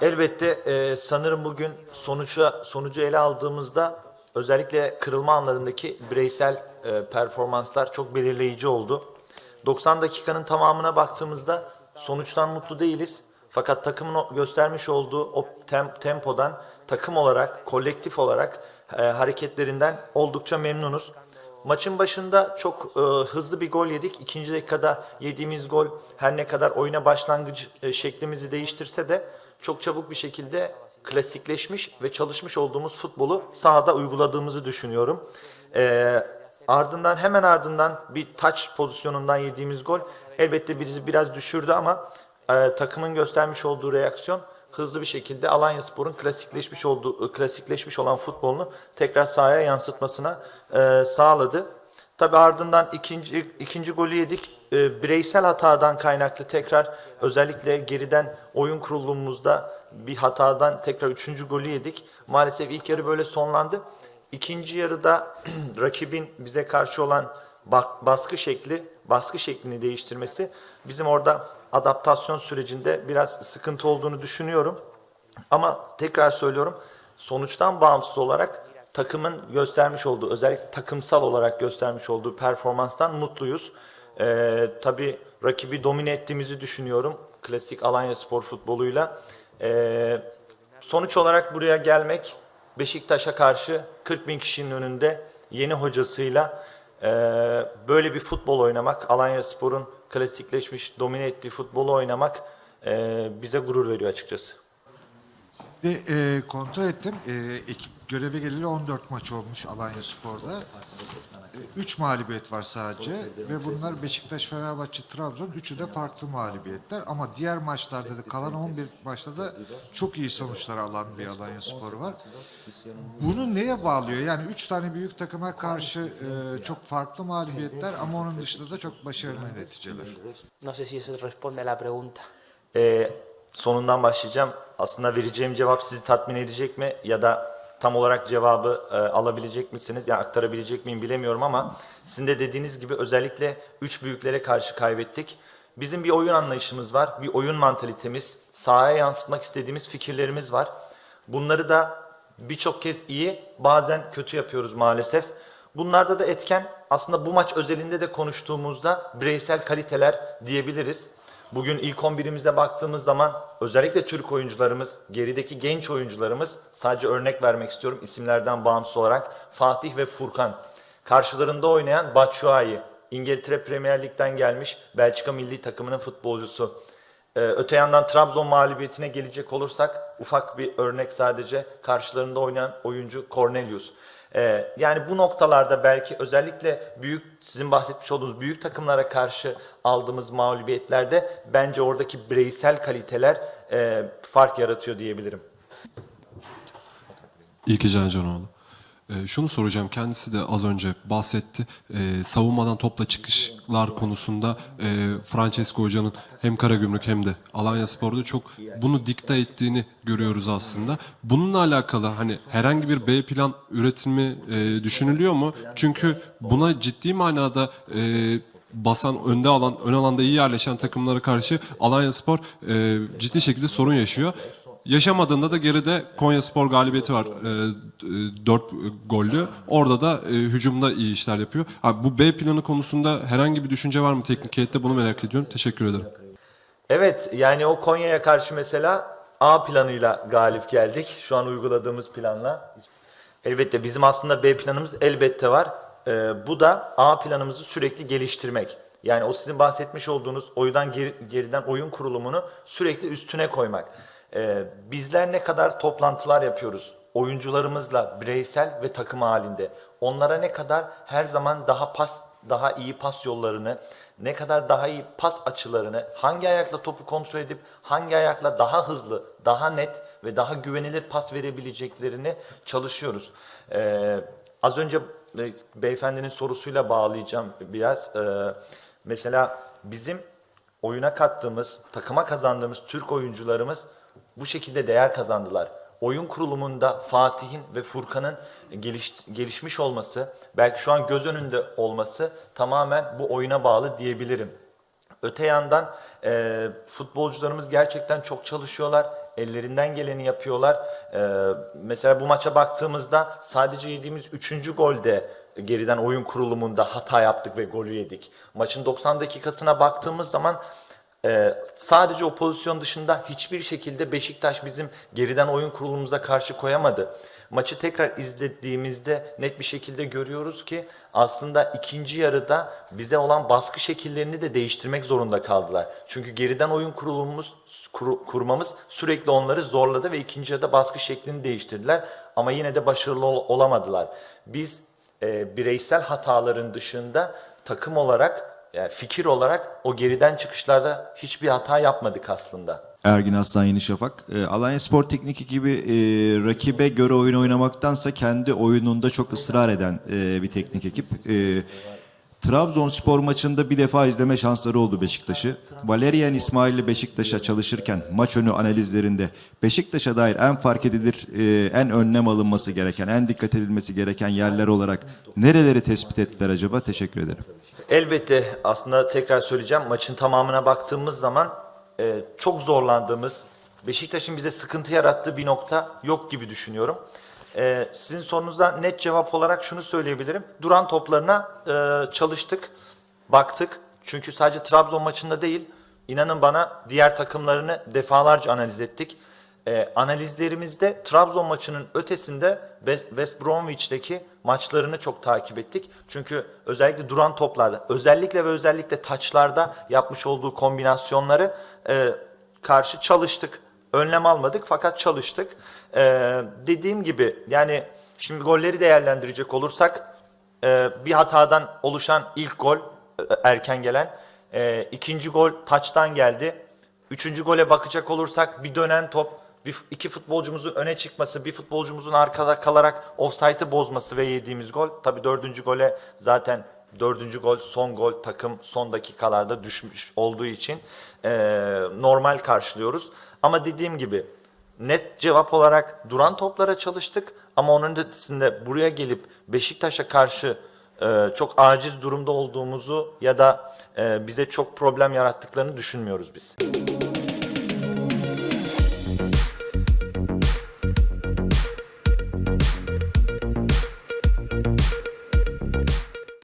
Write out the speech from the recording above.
Elbette e, sanırım bugün sonuca sonucu ele aldığımızda özellikle kırılma anlarındaki bireysel e, performanslar çok belirleyici oldu. 90 dakikanın tamamına baktığımızda sonuçtan mutlu değiliz. Fakat takımın göstermiş olduğu o tem- tempodan takım olarak, kolektif olarak e, hareketlerinden oldukça memnunuz. Maçın başında çok e, hızlı bir gol yedik. İkinci dakikada yediğimiz gol her ne kadar oyuna başlangıç e, şeklimizi değiştirse de çok çabuk bir şekilde klasikleşmiş ve çalışmış olduğumuz futbolu sahada uyguladığımızı düşünüyorum. E, ardından hemen ardından bir touch pozisyonundan yediğimiz gol elbette bizi biraz düşürdü ama e, takımın göstermiş olduğu reaksiyon hızlı bir şekilde Alanyaspor'un klasikleşmiş olduğu klasikleşmiş olan futbolunu tekrar sahaya yansıtmasına e, sağladı. Tabi ardından ikinci ikinci golü yedik. E, bireysel hatadan kaynaklı tekrar özellikle geriden oyun kurulumumuzda bir hatadan tekrar üçüncü golü yedik. Maalesef ilk yarı böyle sonlandı. İkinci yarıda rakibin bize karşı olan baskı şekli, baskı şeklini değiştirmesi bizim orada adaptasyon sürecinde biraz sıkıntı olduğunu düşünüyorum. Ama tekrar söylüyorum sonuçtan bağımsız olarak takımın göstermiş olduğu özellikle takımsal olarak göstermiş olduğu performanstan mutluyuz. Ee, tabii rakibi domine ettiğimizi düşünüyorum klasik Alanya spor futboluyla. Ee, sonuç olarak buraya gelmek Beşiktaş'a karşı 40 bin kişinin önünde yeni hocasıyla e, böyle bir futbol oynamak, Alanya Spor'un klasikleşmiş, domine ettiği futbolu oynamak e, bize gurur veriyor açıkçası. Ve e, kontrol ettim. E, ekip göreve geleli 14 maç olmuş Alanya Spor'da. 3 mağlubiyet var sadece ve bunlar Beşiktaş, Fenerbahçe, Trabzon üçü de farklı mağlubiyetler ama diğer maçlarda da kalan 11 maçta da çok iyi sonuçlar alan bir Alanya Spor var. Bunu neye bağlıyor? Yani 3 tane büyük takıma karşı e, çok farklı mağlubiyetler ama onun dışında da çok başarılı neticeler. No sé si eso responde la pregunta. Ee, sonundan başlayacağım. Aslında vereceğim cevap sizi tatmin edecek mi ya da tam olarak cevabı e, alabilecek misiniz ya aktarabilecek miyim bilemiyorum ama sizin de dediğiniz gibi özellikle üç büyüklere karşı kaybettik. Bizim bir oyun anlayışımız var, bir oyun mantalitemiz, sahaya yansıtmak istediğimiz fikirlerimiz var. Bunları da birçok kez iyi, bazen kötü yapıyoruz maalesef. Bunlarda da etken aslında bu maç özelinde de konuştuğumuzda bireysel kaliteler diyebiliriz. Bugün ilk 11'imize baktığımız zaman özellikle Türk oyuncularımız, gerideki genç oyuncularımız sadece örnek vermek istiyorum isimlerden bağımsız olarak Fatih ve Furkan. Karşılarında oynayan Batshuayi, İngiltere Premier Lig'den gelmiş Belçika milli takımının futbolcusu. Ee, öte yandan Trabzon mağlubiyetine gelecek olursak ufak bir örnek sadece karşılarında oynayan oyuncu Cornelius. Ee, yani bu noktalarda belki özellikle büyük sizin bahsetmiş olduğunuz büyük takımlara karşı aldığımız mağlubiyetlerde bence oradaki bireysel kaliteler e, fark yaratıyor diyebilirim. İyi ki Can Canoğlu. Ee, şunu soracağım. Kendisi de az önce bahsetti. Ee, savunmadan topla çıkışlar konusunda e, Francesco Hoca'nın hem Karagümrük hem de Alanya Spor'da çok bunu dikte ettiğini görüyoruz aslında. Bununla alakalı hani herhangi bir B plan üretimi e, düşünülüyor mu? Çünkü buna ciddi manada e, basan, önde alan, ön alanda iyi yerleşen takımlara karşı Alanya Spor e, ciddi şekilde sorun yaşıyor. Yaşamadığında da geride Konya Spor galibiyeti var. E, 4 gollü. Orada da e, hücumda iyi işler yapıyor. Abi, bu B planı konusunda herhangi bir düşünce var mı teknik heyette? Bunu merak ediyorum. Teşekkür ederim. Evet yani o Konya'ya karşı mesela A planıyla galip geldik. Şu an uyguladığımız planla. Elbette bizim aslında B planımız elbette var. Ee, bu da A planımızı sürekli geliştirmek. Yani o sizin bahsetmiş olduğunuz oyundan geri- geriden oyun kurulumunu sürekli üstüne koymak. Ee, bizler ne kadar toplantılar yapıyoruz oyuncularımızla bireysel ve takım halinde. Onlara ne kadar her zaman daha pas daha iyi pas yollarını, ne kadar daha iyi pas açılarını, hangi ayakla topu kontrol edip hangi ayakla daha hızlı, daha net ve daha güvenilir pas verebileceklerini çalışıyoruz. Ee, az önce e, beyefendinin sorusuyla bağlayacağım biraz. Ee, mesela bizim oyuna kattığımız, takıma kazandığımız Türk oyuncularımız bu şekilde değer kazandılar. Oyun kurulumunda Fatih'in ve Furkan'ın geliş, gelişmiş olması, belki şu an göz önünde olması tamamen bu oyuna bağlı diyebilirim. Öte yandan e, futbolcularımız gerçekten çok çalışıyorlar. Ellerinden geleni yapıyorlar. Ee, mesela bu maça baktığımızda sadece yediğimiz 3. golde geriden oyun kurulumunda hata yaptık ve golü yedik. Maçın 90 dakikasına baktığımız zaman ee, sadece o pozisyon dışında hiçbir şekilde Beşiktaş bizim geriden oyun kurulumuza karşı koyamadı. Maçı tekrar izlediğimizde net bir şekilde görüyoruz ki aslında ikinci yarıda bize olan baskı şekillerini de değiştirmek zorunda kaldılar. Çünkü geriden oyun kurulumumuz kuru- kurmamız sürekli onları zorladı ve ikinci yarıda baskı şeklini değiştirdiler ama yine de başarılı ol- olamadılar. Biz e, bireysel hataların dışında takım olarak yani fikir olarak o geriden çıkışlarda hiçbir hata yapmadık aslında. Ergin Aslan Yeni Şafak. E, Alanya Spor Teknik ekibi e, rakibe göre oyun oynamaktansa kendi oyununda çok ısrar eden e, bir teknik ekip. E, Trabzonspor maçında bir defa izleme şansları oldu Beşiktaş'ı. Valerian İsmail'li Beşiktaş'a çalışırken maç önü analizlerinde Beşiktaş'a dair en fark edilir, e, en önlem alınması gereken, en dikkat edilmesi gereken yerler olarak nereleri tespit ettiler acaba? Teşekkür ederim. Elbette aslında tekrar söyleyeceğim maçın tamamına baktığımız zaman e, çok zorlandığımız Beşiktaş'ın bize sıkıntı yarattığı bir nokta yok gibi düşünüyorum. E, sizin sorunuza net cevap olarak şunu söyleyebilirim. Duran toplarına e, çalıştık, baktık. Çünkü sadece Trabzon maçında değil, inanın bana diğer takımlarını defalarca analiz ettik. E, analizlerimizde Trabzon maçının ötesinde West- Bromwich'teki maçlarını çok takip ettik. Çünkü özellikle duran toplarda, özellikle ve özellikle taçlarda yapmış olduğu kombinasyonları e, karşı çalıştık. Önlem almadık fakat çalıştık. E, dediğim gibi yani şimdi golleri değerlendirecek olursak e, bir hatadan oluşan ilk gol e, erken gelen, e, ikinci gol taçtan geldi. Üçüncü gole bakacak olursak bir dönen top, bir, iki futbolcumuzun öne çıkması, bir futbolcumuzun arkada kalarak offside'ı bozması ve yediğimiz gol. Tabii dördüncü gole zaten dördüncü gol, son gol takım son dakikalarda düşmüş olduğu için eee, normal karşılıyoruz. Ama dediğim gibi net cevap olarak duran toplara çalıştık ama onun ötesinde buraya gelip Beşiktaş'a karşı e, çok aciz durumda olduğumuzu ya da e, bize çok problem yarattıklarını düşünmüyoruz biz.